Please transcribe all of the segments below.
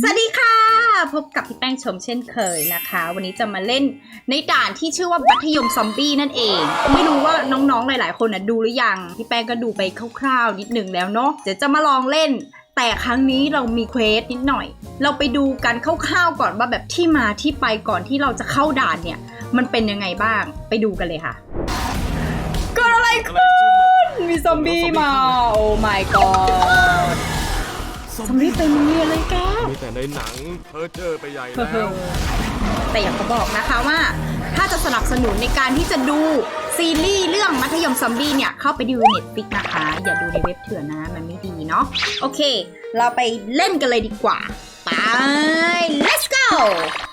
สวัสดีค่ะ พบกับพี่แป้งชมเช่นเคยนะคะ วันนี้จะมาเล่นในด่านที่ชื่อว่ามัธยมซอมบี้นั่นเอง ไม่รู้ว่าน้องๆหลาย ๆ คนนะดูหรือยัง พี่แป้งก็ดูไปคร่าวๆนิดหนึ่งแล้วเนาะเดี๋ยวจะมาลองเล่น แต่ครั้งนี้เรามีเควสนิดหน่อย เราไปดูกันคร่าวๆก่อนว่าแบบที่มาที่ไปก่อนที่เราจะเข้าด่านเนี่ย มันเป็นยังไงบ้างไปดูกันเลยค่ะเกิดอะไรขึ้นมีซอมบี้มาโอ้ my god ซอมบี้เต็มเรียนเลยแกมีแต่ในหนังเพอเจอไปใหญ่แล้ว แต่อยากจะบอกนะคะว่า ถ้าจะสนับสนุนในการที่จะดูซีรีส์เรื่องมัธยมซอมบี้เนี่ย เข้าไปดูเน็ตฟิกนะคะ อย่าดูในเว็บเถื่อนนะ มันไม่ดีเนาะโอเค เราไปเล่นกันเลยดีกว่า ไป let's go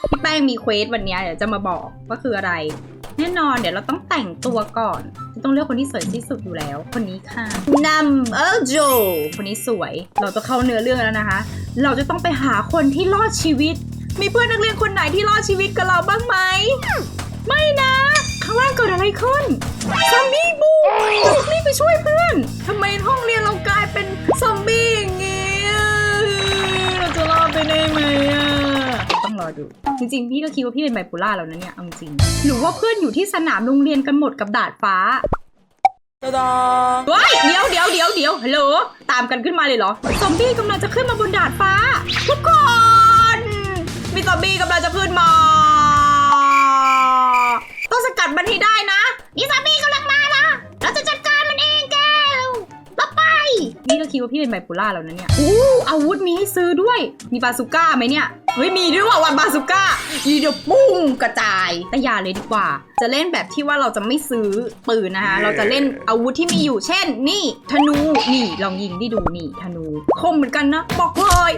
พี่แป้งมีเควสวันนี้เดี๋ยวจะมาบอกว่าคืออะไร แน่นอนเดี๋ยวเราต้องแต่งตัวก่อน ต้องเลือกคนที่สวยที่สุดอยู่แล้ว คนนี้ค่ะนัมเออโจคนนี้สวย เราจะเข้าเนื้อเรื่องแล้วนะคะ เราจะต้องไปหาคนที่รอดชีวิต มีเพื่อนนักเรียนคนไหนที่รอดชีวิตกับเราบ้างไหม ไม่นะ ข้างล่างเกิดอะไรขึ้นซอมบี้บูมเราต้องรีบไปช่วยเพื่อนทำไมห้องเรียนเรากลายเป็นซอมบี้อย่างงี้อะเราจะรอดไปได้ไหมอะต้องรอดู จริงๆ พี่ก็คิดว่าพี่เป็นไบโพล่าแล้วนะเนี่ยเอาจริงหรือว่าเพื่อนอยู่ที่สนามโรงเรียนกันหมดกับดาดฟ้าตาดาเฮ้ยเดี๋ยวเดี๋ยวเดี๋ยวเดี๋ยวฮัลโหลตามกันขึ้นมาเลยเหรอ ซอมบี้กำลังจะขึ้นมาบนดาดฟ้า ทุกคน มีซอมบี้กำลังจะขึ้นมาต้องสกัดมันให้ได้นะมีซอมบี้กำลังมานะเราจะจัด นี่ก็คิดว่าพี่เป็นไบโพล่าแล้วนะเนี่ยอู้อาวุธมีให้ซื้อด้วย มีบาซูก้าไหมเนี่ย เฮ้ย มีด้วยว่ะวันบาซูก้าอีเดียวปุ้งกระจายแต่อย่าเลยดีกว่า จะเล่นแบบที่ว่าเราจะไม่ซื้อปืนนะคะ เราจะเล่นอาวุธที่มีอยู่ เช่น นี่ธนู นี่ลองยิงที่ดูนี่ธนู คมเหมือนกันนะ บอกเลย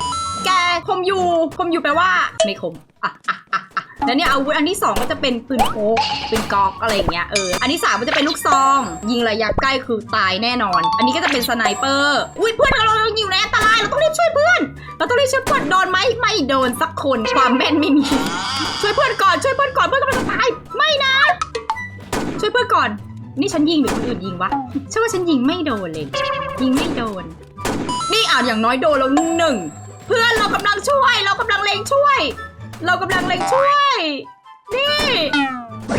แกคมอยู่ คมอยู่แปลว่า ไม่คม อะอะอะอะ แล้วเนี่ยอาวุธอันที่สองก็จะเป็นปืนโอ๊กปืนกอกอะไรอย่างเงี้ยเอออันที่สามก็จะเป็นลูกซอง ยิงระยะใกล้คือตายแน่นอน อันนี้ก็จะเป็นสไนเปอร์อุ้ยเพื่อนเราเราอยู่ในอันตรายเราต้องรีบช่วยเพื่อนเราต้องรีบช่วยเพื่อนโดนไหมไม่โดนสักคนความแม่นไม่มีช่วยเพื่อนก่อนช่วยเพื่อนก่อนเพื่อนกำลังจะตายไม่นะ ช่วยเพื่อนก่อน นี่ฉันยิงหรือคนอื่นยิงวะใช่ว่าฉันยิงไม่โดนเลย ยิงไม่โดน นี่อ่านอย่างน้อยโดนแล้วหนึ่งเพื่อนเรากำลังช่วย เรากำลังเลงช่วย เรากำลังเล็งช่วย นี่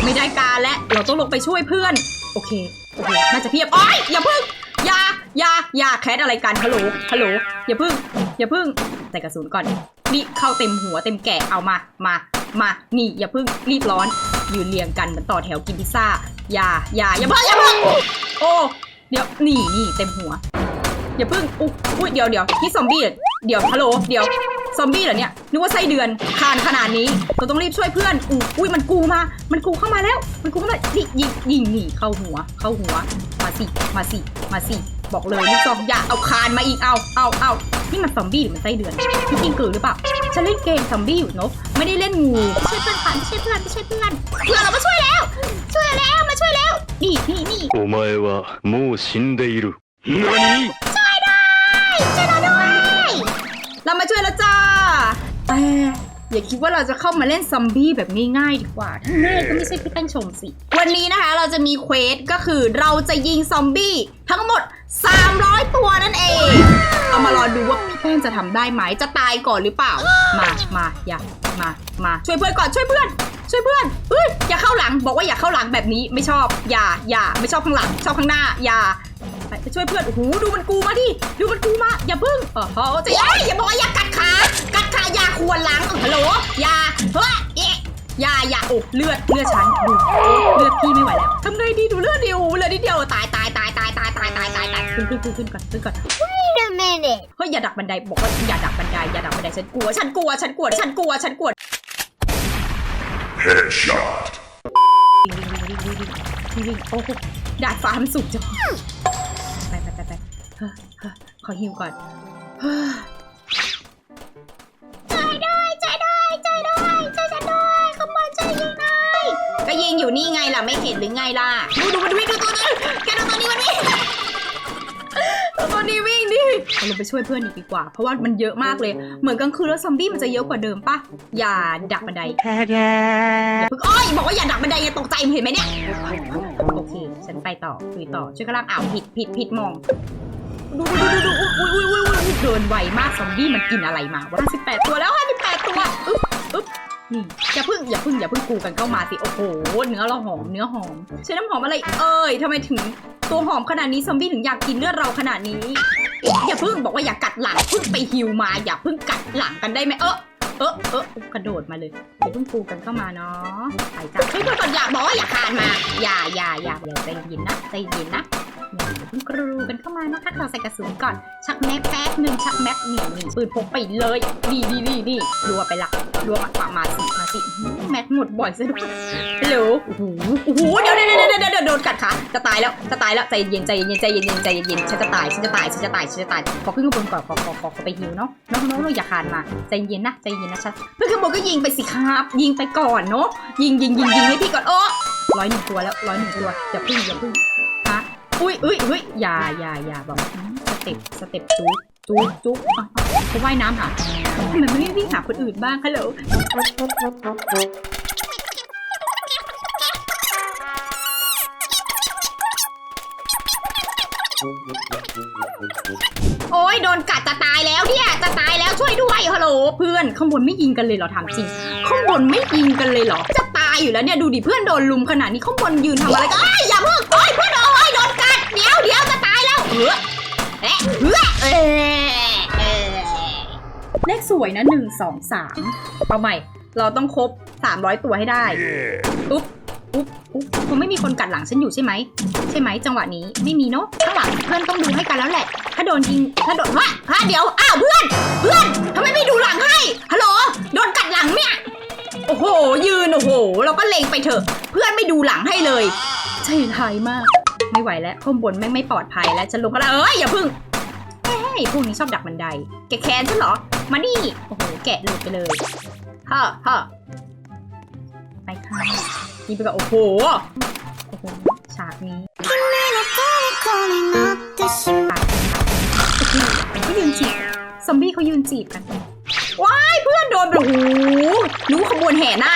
ไม่ได้การแล้วเราต้องลงไปช่วยเพื่อน โอเคโอเคน่าจะเพียบโอ้ยอย่าพึ่งอย่าอย่าอย่าแคสอะไรกันฮัลโหลฮัลโหลอย่าพึ่ง อย่าพึ่งใส่กระสุนก่อนนี่เข้าเต็มหัวเต็มแก่เอามามามานี่อย่าพึ่งรีบร้อน ยืนเรียงกันเหมือนต่อแถวกินพิซซ่าอย่าอย่าอย่าเพิ่งอย่าเพิ่งโอ้เดี๋ยวนี่นี่เต็มหัว อย่าเพิ่งอุ๊ยเดี๋ยวเดี๋ยวนี่ซอมบี้เดี๋ยวฮัลโหลเดี๋ยว ซอมบี้เหรอเนี่ยนึกว่าไส้เดือนคานขนาดนี้เราต้องรีบช่วยเพื่อนอุ้ยมันกูมา มันกูเข้ามาแล้ว มันกูเข้ามานี่ยิงยิงหนีเข้าหัว เข้าหัว มาสิมาสิมาสิบอกเลยลูกซองอย่าเอาคานมาอีกเอาเอาเอานี่มันซอมบี้หรือมันไส้เดือนพี่กิงกือหรือเปล่าฉันเล่นเกมซอมบี้อยู่นกไม่ได้เล่นงูช่วยเพื่อนปันช่วยเพื่อนช่วยเพื่อนเพื่อนเรามาช่วยแล้ว ช่วยแล้วมาช่วยแล้วนี่นี่นี่โอ้ไม่ว่ามูชินเดอิรุนี่ช่วยด้วยช่วยเราด้วยเรามาช่วยแล้วจ้า แต่อย่าคิดว่าเราจะเข้ามาเล่นซอมบี้แบบง่ายๆดีกว่าถ้าง่ายก็ไม่ใช่พี่แป้งชมสิ วันนี้นะคะเราจะมีเควสก็คือเราจะยิงซอมบี้ทั้งหมด 300 ตัวนั่นเอง เอามารอดูว่าพี่แป้งจะทำได้ไหมจะตายก่อนหรือเปล่า มามาอย่ามามาช่วยเพื่อนก่อนช่วยเพื่อน ช่วยเพื่อนเฮ้ยอย่าเข้าหลังบอกว่าอย่าเข้าหลังแบบนี้ไม่ชอบอย่าอย่าไม่ชอบข้างหลังชอบข้างหน้าอย่าไปไปช่วยเพื่อนโอ้โหดูมันกูมาดิดูมันกูมาอย่าพึ่งเออเขาจะเอ้ยอย่าบอกว่าอย่ากัด เลือดเลือดฉันดูเลือดพี่ไม่ไหวแล้วทำไงดีดูเลือดดิโอ้เลือดนิดเดียวตายตายตายตายตายตายตายตายตายขึ้นขึ้นขึ้นขึ้นก่อนขึ้นก่อน Wait a minute. เฮ้ยอย่าดักบันไดบอกว่าอย่าดักบันไดอย่าดักบันไดฉันกลัวฉันกลัวฉันกลัวฉันกลัวฉันกลัว Headshot. วิ่งวิ่งวิ่งวิ่งวิ่งโอ้โหดาดฟ้ามันสูงจังไปไปไปไปเฮ้อเฮ้อขอฮิวก่อนเฮ้อ ล่ะไม่เห็นหรือไงล่ะดูดูมันวิ่งดูตัวนี้แกดูตัวนี้มันวิ่งดูตัวนี้วิ่งดิเราลงไปช่วยเพื่อนอีกดีกว่า เพราะว่ามันเยอะมากเลย เหมือนกลางคืนแล้วซอมบี้มันจะเยอะกว่าเดิมปะอย่าดักบันไดอย่าเพิ่งอ้อยบอกว่าอย่าดักบันไดไงตกใจมึงเห็นไหมเนี่ยโอเค ฉันไปต่อคุยต่อช่วยกำลังอ้าวผิดผิดผิดมองดูดูดูดูอุ้ยอุ้ยอุ้ยอุ้ยเดินไวมากซอมบี้มันกินอะไรมาวะ58 ตัวแล้ว 58 ตัว อึ๊บอึ๊บ นี่อย่าพิ่งอย่าพิ่งอย่าพิ่งกูกันเข้ามาสิ โอ้โห เนื้อเราหอมเนื้อหอม ใช้น้ำหอมอะไร เอ่ยทำไมถึงตัวหอมขนาดนี้ซอมบี้ถึงอยากกินเลือดเราขนาดนี้ อย่าพิ่งบอกว่าอย่ากัดหลังพิ่งไปฮิวมา อย่าพิ่งกัดหลังกันได้ไหมเออเออเออกระโดดมาเลยอย่าเพิ่งปูกันเข้ามาเนาะไปจ้ะเฮ้ยเพื่อนอย่าบอกว่าอย่าคานมา อย่าอย่าอย่าอย่าใจเย็นนะใจเย็นนะ เพิ่งกรูกันเข้ามานะคะเราใส่กระสุนก่อน ชักแม็กแป๊บหนึ่งชักแม็กหนี่นี่ปืนพกไปเลยนี่นี่นี่นี่รัวไปละรัวมามาสิมาสิแม็กหมดบ่อยซะด้วยฮัลโหลโอ้โหโอ้โหเดี๋ยวเดี๋ยวเดี๋ยวเดี๋ยวโดนกัดขาจะตายแล้วจะตายแล้วใจเย็นใจเย็นใจเย็นใจเย็นฉันจะตายฉันจะตายฉันจะตายฉันจะตายขอขึ้นข้างบนก่อนขอขอขอขอไปฮิวเนาะน้องน้องน้องอย่าคานมาใจเย็นนะใจเย็นนะชัดเพื่อนข้างบนก็ยิงไปสิครับ ยิงไปก่อนเนาะยิงยิงยิงยิงให้พี่ก่อนโอ้ร้อยหนึ่งตัวแล้วร้อยหนึ่งตัวอย่าพึ่งอย่าพึ่งฮะ อุ้ยอุ้ยอุ้ยอย่าอย่าอย่าบอกสเต็ปสเต็ปจุ๊บจุ๊บจุ๊บเขาว่ายน้ำหาทำไมไม่วิ่งหาคนอื่นบ้างฮัลโหลโอ้ยโดนกัดจะตายแล้วเนี่ยจะตายแล้วช่วยด้วยฮัลโหลเพื่อนข้างบนไม่ยิงกันเลยเหรอถามจริงข้างบนไม่ยิงกันเลยเหรอ จะตายอยู่แล้วเนี่ยดูดิเพื่อนโดนลุมขนาดนี้ข้างบนยืนทำอะไรกัน เออเอ๊ะเออเออเออเลขสวยนะหนึ่งสองสามเอาใหม่ เราต้องครบสามร้อยตัวให้ได้อุ๊บอุ๊บอุ๊บคงไม่มีคนกัดหลังฉันอยู่ใช่ไหม ใช่ไหมจังหวะนี้ไม่มีเนาะข้างหลังเพื่อนต้องดูให้กันแล้วแหละ ถ้าโดนยิงถ้าโดนฮะฮะเดี๋ยวอ้าวเพื่อน เพื่อนทำไมไม่ดูหลังให้ฮัลโหลโดนกัดหลังเนี่ยโอ้โห ยืนโอ้โห เราก็เล็งไปเถอะ เพื่อนไม่ดูหลังให้เลยใจร้ายมาก ไหวแล้วข้างบนแม่งไม่ปลอดภัยแล้วฉันลงก็แล้วเอ้ยอย่าพึ่งเฮ้ยพวกนี้ชอบดักบันได แกแค้นฉันเหรอ มานี่โอ้โหแกะหลุดไปเลยฮ่าฮ่าไปค่ะนี่ไปก็โอ้โหโอ้โหฉากนี้เขยืนจีบซอมบี้เขายืนจีบกันว้ายเพื่อนโดนแบบหูรู้ขบวนแห่หน้า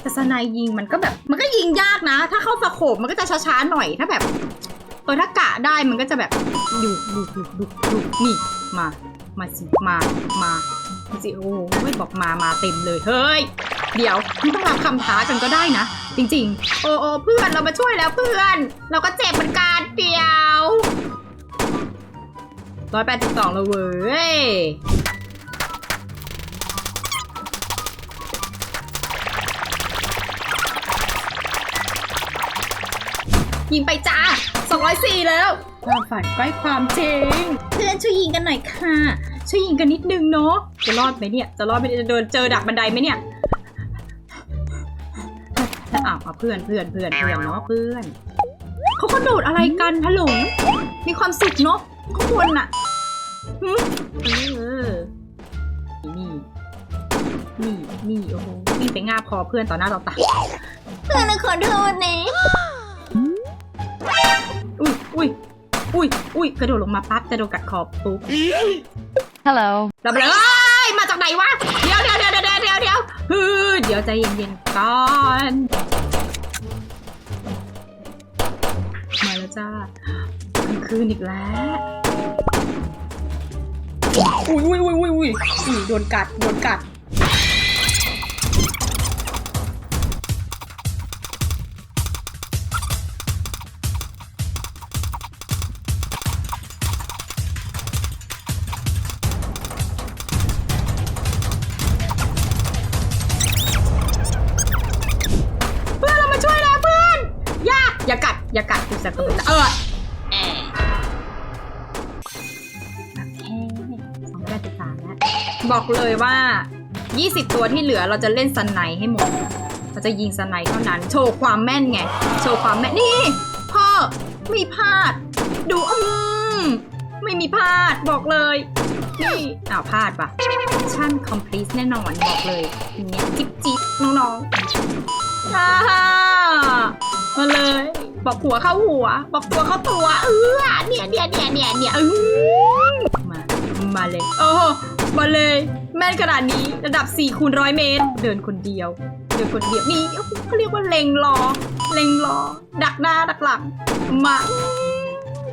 แต่สไนายยิงมันก็แบบ มันก็ยิงยากนะ ถ้าเข้าสะโขบมันก็จะช้าๆหน่อย ถ้าแบบเออถ้ากะได้มันก็จะแบบดูดูดูดูดูนี่ มา มาสิ มา มาสิโอ้ไม่บอกมา มาเต็มเลย เฮ้ย เดี๋ยวไม่ต้องรับคำท้ากันก็ได้นะ จริง ๆ โอ้โอ้เพื่อนเรามาช่วยแล้วเพื่อน เราก็เจ็บเหมือนกันเดียวร้อยแปดสิบสองแล้วเว้ย ยิงไปจ้า204 แล้วความฝันใกล้ความจริง เพื่อนช่วยยิงกันหน่อยค่ะ ช่วยยิงกันนิดนึงเนาะจะรอดไหมเนี่ย จะรอดไหมเนี่ยจะเดินเจอดักบันไดไหมเนี่ยอ้าวเอาเพื่อนเพื่อนเพื่อนเพื่อนเนาะเพื่อนเขาก็โดดอะไรกันฮัลโหลมีความสุขเนาะข้างบนน่ะหึเออนี่นี่นี่โอ้โหวิ่งไปงาบคอเพื่อนต่อหน้าต่อตาเพื่อนขอโทษนะ อุ้ยอุ้ยอุ้ยอุ้ยกระโดดลงมาปั๊บจะโดนกัดคอปุ๊บ Hello. เราไปเลยเอ้ยมาจากไหนวะ เดี๋ยวเดี๋ยวเดี๋ยวเดี๋ยวเดี๋ยวเดี๋ยวฮือเดี๋ยวใจเย็นๆก่อน มาแล้วจ้ากลางคืนอีกแล้วอุ้ยอุ้ยอุ้ยอุ้ยอุ้ยอุ้ยโดนกัดโดนกัด บอกเลยว่า 20 ตัวที่เหลือเราจะเล่นสไนให้หมดเราจะยิงสไนเท่านั้น โชว์ความแม่นไง โชว์ความแม่น นี่ พ่อ ไม่พลาด ดูอืมไม่มีพลาดบอกเลย นี่อ้าวพลาดปะชั่นคอมพลีทแน่นอนบอกเลยอย่างเงี้ยจิ๊บจิ๊บน้องๆอ่ามาเลย บอกหัวเข้าหัว บอกตัวเข้าตัว เออเนี่ยเนี่ยเนี่ยเนี่ยเนี่ยเออมา มาเลย โอ้ มาเลย แม่นขนาดนี้ระดับ4คูณร้อยเมตร เดินคนเดียว เดินคนเดียวนี่โอ้โหเขาเรียกว่าเล็งรอเล็งรอ ดักหน้าดักหลังมา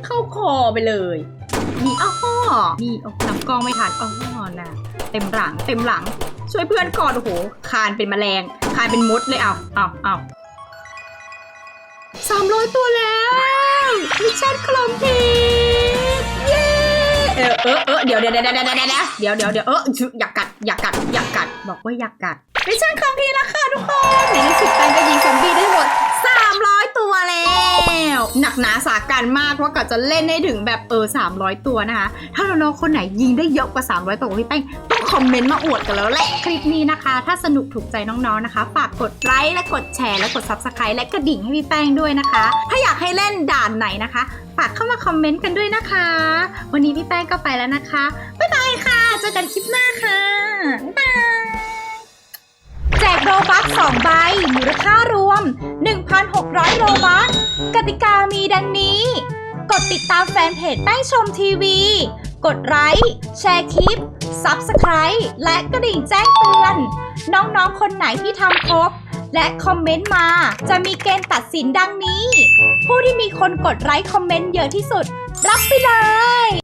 เข้าคอไปเลยนี่อ้อนี่โอ้นำกล้องไม่ทันอ้อน่ะเต็มหลังเต็มหลัง ช่วยเพื่อนก่อนโอ้โหคานเป็นแมลงคานเป็นมดเลยเอาเอาเอาสามร้อยตัวแล้วมิชชั่นคลอมพลเย้ เออเออเออเดี๋ยวเดี๋ยวเดี๋ยวเดี๋ยวเดี๋ยวเดี๋ยวเดี๋ยวเดี๋ยวเอออยากกัดอยากกัดอยากกัด บอกว่าอยากกัดมิชชั่นคอมพีแล้วค่ะทุกคนในที่สุดแป้งก็ยิงซอมบี้ได้หมด300 ตัวแล้ว หนักหนาสาการมากว่ากับจะเล่นได้ถึงแบบเออ300 ตัวนะคะ ถ้าน้องๆคนไหนยิงได้เยอะกว่า 300 ตัวว่าพี่แป้งต้อง คอมเมนต์มาอวดกันแล้วแหละคลิปนี้นะคะ ถ้าสนุกถูกใจน้องๆนะคะ ฝากกดไลค์และกดแชร์และกด Subscribe และกระดิ่งให้พี่แป้งด้วยนะคะ ถ้าอยากให้เล่นด่านไหนนะคะ ฝากเข้ามาคอมเมนต์กันด้วยนะคะ วันนี้พี่แป้งก็ไปแล้วนะคะบ๊ายบายค่ะเจอกันคลิปหน้าค่ะบ๊ายบายแจกโรบัค2ใบมูลค่ารวม 1,600 โรบัคกติกามีดังนี้ กดติดตามแฟนเพจแป้งชมทีวี กดไลค์แชร์คลิป Subscribe และกระดิ่งแจ้งเตือน น้องๆ คนไหนที่ทำครบ และคอมเมนต์มา จะมีเกณฑ์ตัดสินดังนี้ ผู้ที่มีคนกดไลค์คอมเมนต์เยอะที่สุด รับไปเลย